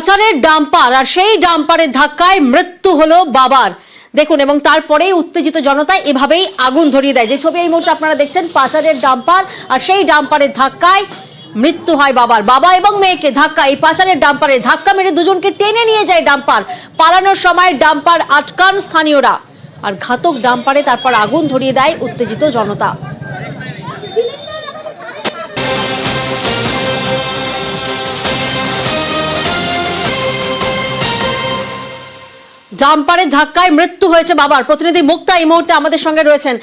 পাচারের ডাম্পার, আর সেই ডাম্পারের ধাক্কায় মৃত্যু হলো বাবার। দেখুন, এবং তারপরেই উত্তেজিত জনতা এভাবেই আগুন ধরিয়ে দেয়। যে ছবি এই মুহূর্তে আপনারা দেখছেন, পাচারের ডাম্পার, আর সেই ডাম্পারের ধাক্কায় মৃত্যু হয় বাবার। বাবা এবং মেয়েকে ধাক্কা, এই পাচারের ডাম্পারে ধাক্কা মেরে দুজনকে টেনে নিয়ে যায় ডাম্পার। পালানোর সময় ডাম্পার আটকান স্থানীয়রা। আর ঘাতক ডাম্পারে তারপর আগুন ধরিয়ে দেয় উত্তেজিত জনতা। ডাম্পারের ধাক্কায় মৃত্যু হয়েছে বাবার। প্রতিনিধি মুক্তা এই মুহূর্তে আমাদের সঙ্গে রয়েছেন।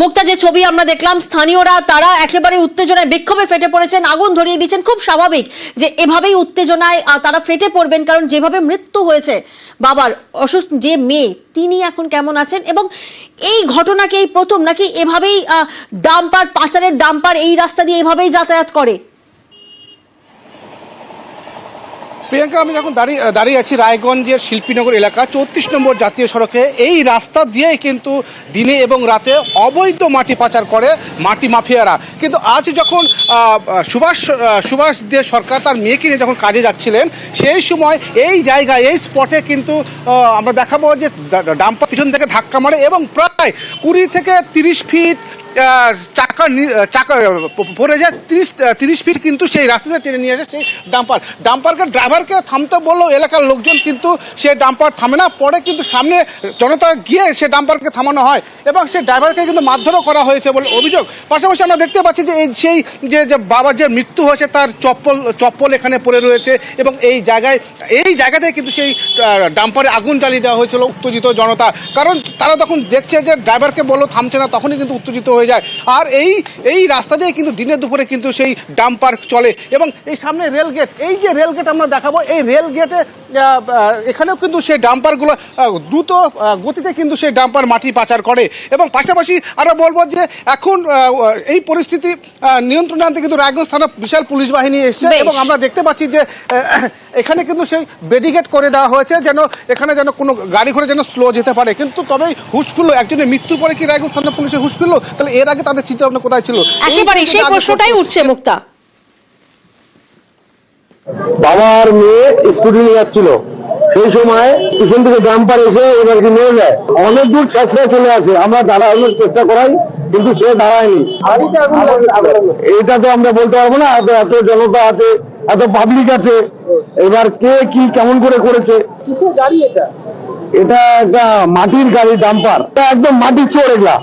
মুক্তা, যে ছবি আমরা দেখলাম, স্থানীয়রা তারা একেবারে উত্তেজনায় বিক্ষোভে ফেটে পড়েছেন, আগুন ধরিয়ে দিচ্ছেন খুব স্বাভাবিক যে এভাবেই উত্তেজনায় তারা ফেটে পড়বেন, কারণ যেভাবে মৃত্যু হয়েছে বাবার, অসুস্থ যে মেয়ে, তিনি এখন কেমন আছেন? এবং এই ঘটনাকে এই প্রথম? নাকি এভাবেই ডাম্পার, পাচারের ডাম্পার এই রাস্তা দিয়ে এভাবেই যাতায়াত করে? প্রিয়াঙ্কা, আমি যখন দাঁড়িয়ে দাঁড়িয়ে আছি রায়গঞ্জের শিল্পীনগর এলাকা। চৌত্রিশ নম্বর জাতীয় সড়কে। এই রাস্তা দিয়েই কিন্তু দিনে এবং রাতে অবৈধ মাটি পাচার করে মাটি মাফিয়ারা। কিন্তু আজ যখন সুভাষ সুভাষ দে সরকার তার মেয়েকে নিয়ে যখন কাজে যাচ্ছিলেন, সেই সময় এই জায়গায়, এই স্পটে কিন্তু আমরা দেখাবো যে ডাম্পার পিছন থেকে ধাক্কা মারে এবং প্রায় কুড়ি থেকে তিরিশ ফিট চাকা চাকা পড়ে যায় তিরিশ তিরিশ ফিট কিন্তু সেই রাস্তাতে টেনে নিয়ে আসে সেই ডাম্পার ডাম্পারকে ড্রাইভারকে থামতে বললেও এলাকার লোকজন কিন্তু সে ডাম্পার থামে না, পরে কিন্তু সামনে জনতা গিয়ে সে ডাম্পারকে থামানো হয় এবং সেই ড্রাইভারকে কিন্তু মারধরও করা হয়েছে বলে অভিযোগ। পাশাপাশি আমরা দেখতে পাচ্ছি যে এই সেই যে যে বাবার যে মৃত্যু হয়েছে তার চপ্পল চপ্পল এখানে পড়ে রয়েছে এবং এই জায়গায়, এই জায়গাতে কিন্তু সেই ডাম্পারে আগুন জ্বালিয়ে দেওয়া হয়েছিল উত্তেজিত জনতা। কারণ তারা তখন দেখছে যে ড্রাইভারকে বলল, থামছে না, তখনই কিন্তু উত্তেজিত হয়ে যায়। আর এই এই রাস্তা দিয়ে কিন্তু দিনে দুপুরে কিন্তু সেই ডাম্পার চলে। এবং এই সামনে রেল গেট এই যে রেল গেট আমরা দেখাবো এই রেল গেটে এখানেও কিন্তু সেই ডাম্পারগুলো দ্রুত গতিতে কিন্তু সেই ডাম্পার মাটি পাচার করে। এবং পাশাপাশি আরও বলব যে এখন এই পরিস্থিতি নিয়ন্ত্রণে আনতে কিন্তু রায়গঞ্জ থানা বিশাল পুলিশ বাহিনী এসছে। এবং আমরা দেখতে পাচ্ছি যে এখানে কিন্তু সেই বেডিগেট করে দেওয়া হয়েছে যেন এখানে যেন কোনো গাড়ি ঘোড়া যেন স্লো যেতে পারে। কিন্তু তবেই হুশ ফিরলো একজনের মৃত্যুর পরে কি রায়গঞ্জ থানা পুলিশের হুশ ফিরলো? তাহলে এর আগে তাদের চিন্তা ভাবনা কোথায় ছিল? একেবারে সেই প্রশ্নটাই উঠছে মুক্তা। বাবা আর মেয়ে স্কুটি নিয়ে যাচ্ছিল। সেই সময় পিছন থেকে ডাম্পার এসে এবারকে নিয়ে যায়। অনেক দূর ছেঁচড়ে চলে আসে। আমরা দাঁড়ানোর চেষ্টা করাই কিন্তু সে দাঁড়ায়নি। এটা তো আমরা বলতে পারব না এত এত জনতা আছে এত পাবলিক আছে। এবার কে কি কেমন করে করেছে? কিসের গাড়ি এটা? এটা একটা মাটির গাড়ি ডাম্পার। এটা একদম মাটির চোর এগুলা।